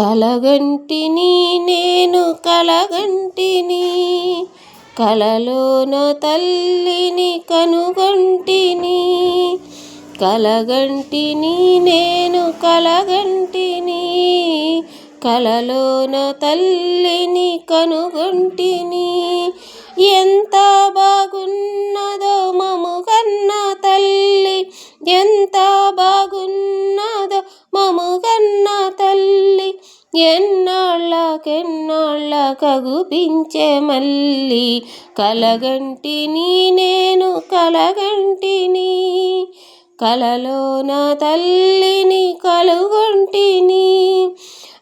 కలగంటిని నేను కలగంటిని కలలోన తల్లిని కనుగంటిని కలగంటిని నేను కలగంటిని కలలోన తల్లిని కనుగొంటిని. ఎంత బాగున్నదో మము కన్న తల్లి ఎంత తల్లి మళ్ళీ కలగంటిని నేను కలగంటిని కలలోన తల్లిని కలుగొంటిని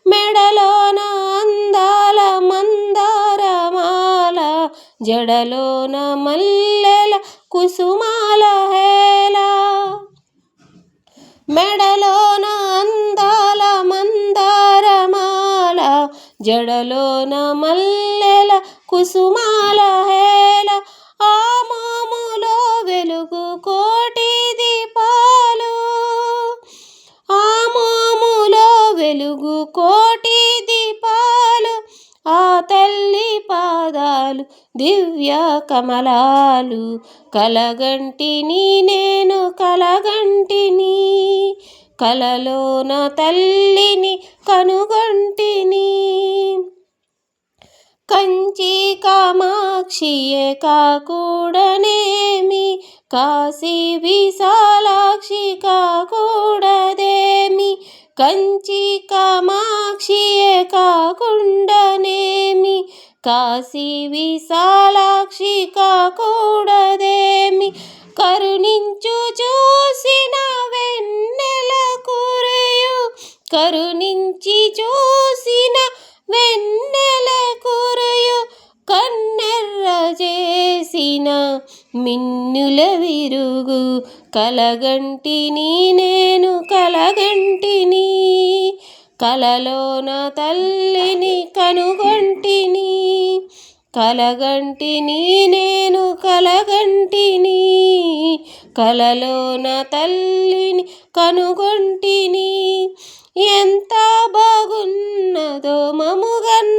మెడలోన అందాల మందారమాల జడలోన మల్లెల కుసుమాల హేళ జడలోన మల్లెల కుసుమాల హేళ ఆ మోములో వెలుగు కోటి దీపాలు. ఆ మోములో వెలుగు కోటి దీపాలు ఆ తల్లి పాదాలు దివ్య కమలాలు. కలగంటిని నేను కలగంటిని కలలోన తల్లిని కనుగంటిని కంచి కామాక్షియే కాకూడనేమి కాశీ విశాలాక్షి కాకూడదేమి కంచి కామాక్షియే కాకుండనేమి కాశీ విశాలాక్షి కాకూడదేమి కరుణించు చూసిన వెన్నెల కురయు కరుణించి చూసిన వెన్నె చేసిన మిన్నుల విరుగు కలగంటిని నేను కలగంటిని కలలోన తల్లిని కనుగొంటిని కలగంటిని నేను కలగంటిని కలలోన తల్లిని కనుగొంటిని ఎంత బాగున్నదో మముగన్న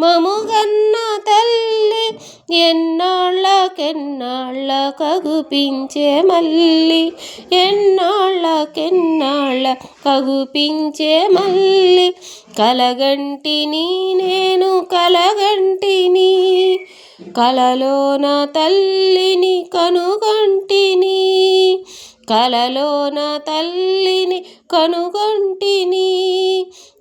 మముగన్న తల్లి ఎన్నాళ్ళకెన్నాళ్ళ కగుపించే మళ్ళీ ఎన్నాళ్ళకెన్నాళ్ళ కగుపించే మళ్ళీ కలగంటిని నేను కలగంటిని కలలోన తల్లిని కనుగొంటిని కలలోన తల్లిని కనుగొంటిని